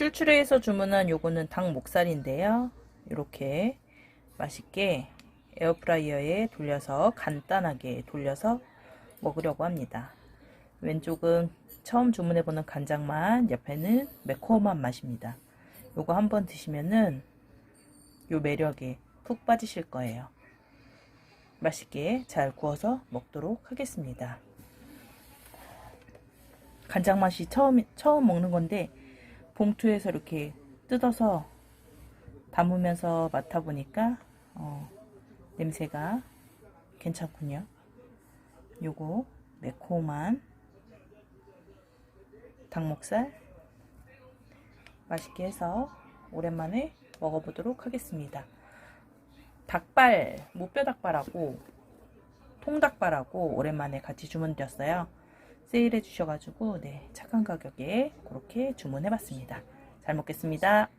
출출해에서 주문한 요거는 닭 목살인데요. 이렇게 맛있게 에어프라이어에 돌려서 간단하게 돌려서 먹으려고 합니다. 왼쪽은 처음 주문해보는 간장맛, 옆에는 매콤한 맛입니다. 요거 한번 드시면은 요 매력에 푹 빠지실 거예요. 맛있게 잘 구워서 먹도록 하겠습니다. 간장 맛이 처음 처음 먹는 건데 봉투에서 이렇게 뜯어서 담으면서 맡아보니까 어, 냄새가 괜찮군요. 요거 매콤한 닭목살 맛있게 해서 오랜만에 먹어보도록 하겠습니다. 닭발, 무뼈 닭발하고 통닭발하고 오랜만에 같이 주문드렸어요. 세일해 주셔가지고 네 착한 가격에 그렇게 주문해봤습니다. 잘 먹겠습니다.